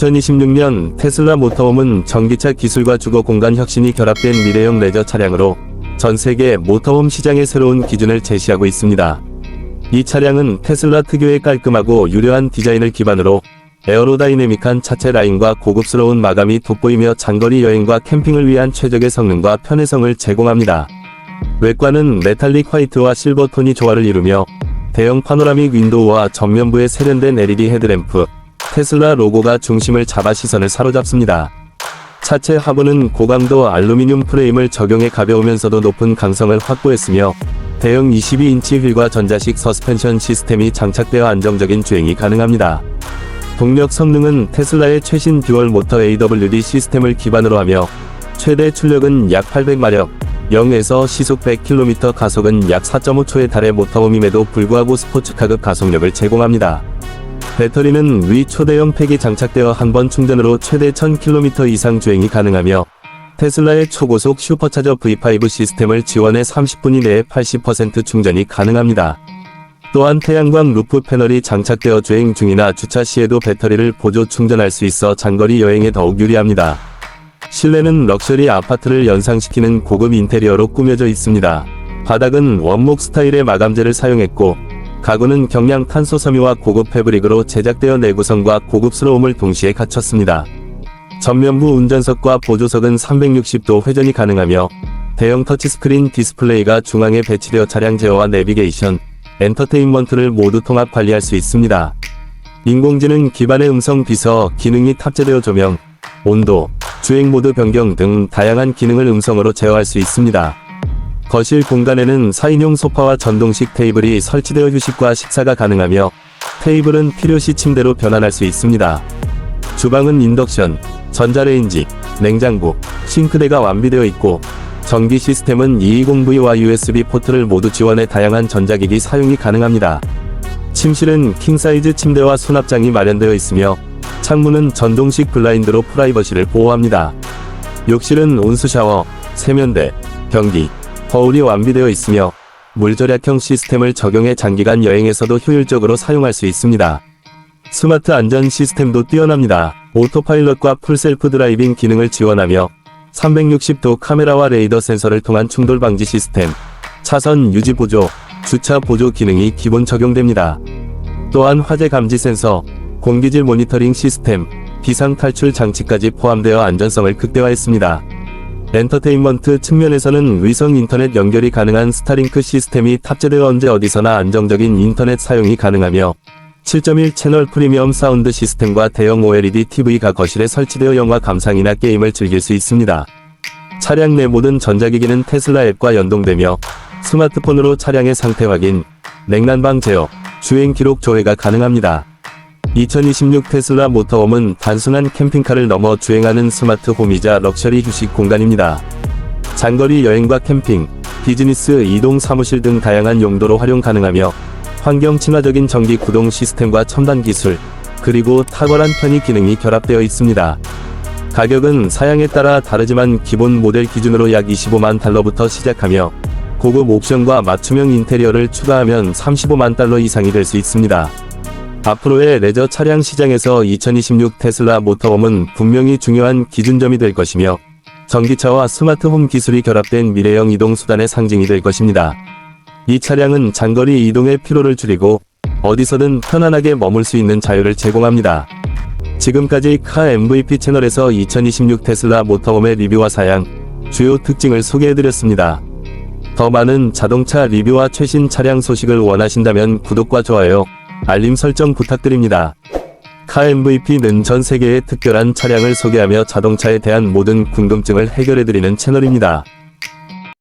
2026년 테슬라 모터홈은 전기차 기술과 주거 공간 혁신이 결합된 미래형 레저 차량으로 전 세계 모터홈 시장의 새로운 기준을 제시하고 있습니다. 이 차량은 테슬라 특유의 깔끔하고 유려한 디자인을 기반으로 에어로다이내믹한 차체 라인과 고급스러운 마감이 돋보이며 장거리 여행과 캠핑을 위한 최적의 성능과 편의성을 제공합니다. 외관은 메탈릭 화이트와 실버 톤이 조화를 이루며 대형 파노라믹 윈도우와 전면부에 세련된 LED 헤드램프, 테슬라 로고가 중심을 잡아 시선을 사로잡습니다. 차체 하부는 고강도 알루미늄 프레임을 적용해 가벼우면서도 높은 강성을 확보했으며 대형 22인치 휠과 전자식 서스펜션 시스템이 장착되어 안정적인 주행이 가능합니다. 동력 성능은 테슬라의 최신 듀얼 모터 AWD 시스템을 기반으로 하며 최대 출력은 약 800마력, 0에서 시속 100km 가속은 약 4.5초에 달해 모터홈임에도 불구하고 스포츠카급 가속력을 제공합니다. 배터리는 위 초대형 팩이 장착되어 한 번 충전으로 최대 1000km 이상 주행이 가능하며 테슬라의 초고속 슈퍼차저 V5 시스템을 지원해 30분 이내에 80% 충전이 가능합니다. 또한 태양광 루프 패널이 장착되어 주행 중이나 주차 시에도 배터리를 보조 충전할 수 있어 장거리 여행에 더욱 유리합니다. 실내는 럭셔리 아파트를 연상시키는 고급 인테리어로 꾸며져 있습니다. 바닥은 원목 스타일의 마감재를 사용했고 가구는 경량 탄소 섬유와 고급 패브릭으로 제작되어 내구성과 고급스러움을 동시에 갖췄습니다. 전면부 운전석과 보조석은 360도 회전이 가능하며 대형 터치스크린 디스플레이가 중앙에 배치되어 차량 제어와 내비게이션, 엔터테인먼트를 모두 통합 관리할 수 있습니다. 인공지능 기반의 음성 비서 기능이 탑재되어 조명, 온도, 주행 모드 변경 등 다양한 기능을 음성으로 제어할 수 있습니다. 거실 공간에는 4인용 소파와 전동식 테이블이 설치되어 휴식과 식사가 가능하며 테이블은 필요시 침대로 변환할 수 있습니다. 주방은 인덕션, 전자레인지, 냉장고, 싱크대가 완비되어 있고 전기 시스템은 220V와 USB 포트를 모두 지원해 다양한 전자기기 사용이 가능합니다. 침실은 킹사이즈 침대와 수납장이 마련되어 있으며 창문은 전동식 블라인드로 프라이버시를 보호합니다. 욕실은 온수 샤워, 세면대, 변기, 거울이 완비되어 있으며 물절약형 시스템을 적용해 장기간 여행에서도 효율적으로 사용할 수 있습니다. 스마트 안전 시스템도 뛰어납니다. 오토파일럿과 풀셀프 드라이빙 기능을 지원하며 360도 카메라와 레이더 센서를 통한 충돌 방지 시스템, 차선 유지 보조, 주차 보조 기능이 기본 적용됩니다. 또한 화재 감지 센서, 공기질 모니터링 시스템, 비상 탈출 장치까지 포함되어 안전성을 극대화했습니다. 엔터테인먼트 측면에서는 위성 인터넷 연결이 가능한 스타링크 시스템이 탑재되어 언제 어디서나 안정적인 인터넷 사용이 가능하며 7.1 채널 프리미엄 사운드 시스템과 대형 OLED TV가 거실에 설치되어 영화 감상이나 게임을 즐길 수 있습니다. 차량 내 모든 전자기기는 테슬라 앱과 연동되며 스마트폰으로 차량의 상태 확인, 냉난방 제어, 주행 기록 조회가 가능합니다. 2026 테슬라 모터홈은 단순한 캠핑카를 넘어 주행하는 스마트 홈이자 럭셔리 휴식 공간입니다. 장거리 여행과 캠핑, 비즈니스 이동 사무실 등 다양한 용도로 활용 가능하며 환경 친화적인 전기 구동 시스템과 첨단 기술, 그리고 탁월한 편의 기능이 결합되어 있습니다. 가격은 사양에 따라 다르지만 기본 모델 기준으로 약 25만 달러부터 시작하며 고급 옵션과 맞춤형 인테리어를 추가하면 35만 달러 이상이 될 수 있습니다. 앞으로의 레저 차량 시장에서 2026 테슬라 모터홈은 분명히 중요한 기준점이 될 것이며 전기차와 스마트홈 기술이 결합된 미래형 이동 수단의 상징이 될 것입니다. 이 차량은 장거리 이동의 피로를 줄이고 어디서든 편안하게 머물 수 있는 자유를 제공합니다. 지금까지 카 MVP 채널에서 2026 테슬라 모터홈의 리뷰와 사양, 주요 특징을 소개해드렸습니다. 더 많은 자동차 리뷰와 최신 차량 소식을 원하신다면 구독과 좋아요, 알림 설정 부탁드립니다. 카 MVP는 전 세계의 특별한 차량을 소개하며 자동차에 대한 모든 궁금증을 해결해드리는 채널입니다.